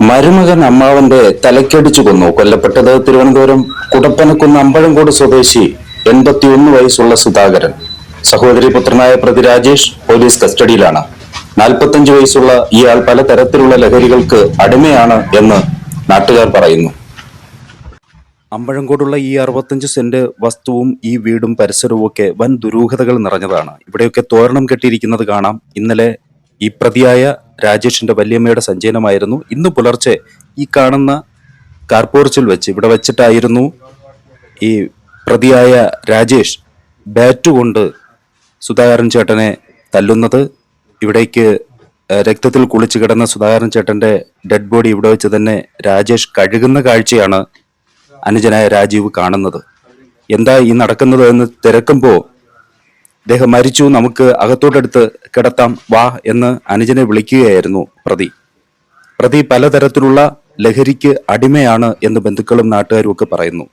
മരുമകൻ അമ്മാവന്റെ തലക്കടിച്ചു കൊന്നു. കൊല്ലപ്പെട്ടത് തിരുവനന്തപുരം കുടപ്പനക്കുന്ന് അമ്പഴംകോട് സ്വദേശി എൺപത്തിയൊന്ന് വയസ്സുള്ള സുധാകരൻ. സഹോദരി പുത്രനായ പ്രതി രാജേഷ് പോലീസ് കസ്റ്റഡിയിലാണ്. നാൽപ്പത്തഞ്ച് വയസ്സുള്ള ഇയാൾ പലതരത്തിലുള്ള ലഹരികൾക്ക് അടിമയാണ് എന്ന് നാട്ടുകാർ പറയുന്നു. അമ്പഴംകോടുള്ള ഈ അറുപത്തഞ്ച് സെന്റ് വസ്തുവും ഈ വീടും പരിസരവും ഒക്കെ വൻ ദുരൂഹതകൾ നിറഞ്ഞതാണ്. ഇവിടെയൊക്കെ തോരണം കെട്ടിയിരിക്കുന്നത് കാണാം. ഇന്നലെ ഈ പ്രതിയായ രാജേഷിന്റെ വല്യമ്മയുടെ സഞ്ചയനമായിരുന്നു. ഇന്ന് പുലർച്ചെ ഈ കാണുന്ന കാർപോർച്ചിൽ വെച്ച് ഇവിടെ വെച്ചിട്ടായിരുന്നു ഈ പ്രതിയായ രാജേഷ് ബാറ്റ് കൊണ്ട് സുധാകരൻ ചേട്ടനെ തല്ലുന്നത്. ഇവിടേക്ക് രക്തത്തിൽ കുളിച്ചു കിടന്ന സുധാകരൻ ചേട്ടന്റെ ഡെഡ് ബോഡി ഇവിടെ വെച്ച് തന്നെ രാജേഷ് കഴുകുന്ന കാഴ്ചയാണ് അനുജനായ രാജീവ് കാണുന്നത്. എന്താ ഈ നടക്കുന്നത് എന്ന് തിരക്കുമ്പോൾ അദ്ദേഹം മരിച്ചു നമുക്ക് അകത്തോട്ടെടുത്ത് കിടത്താം വാ എന്ന് അനുജനെ വിളിക്കുകയായിരുന്നു പ്രതി. പ്രതി പലതരത്തിലുള്ള ലഹരിക്ക് അടിമയാണ് എന്ന് ബന്ധുക്കളും നാട്ടുകാരും ഒക്കെ പറയുന്നു.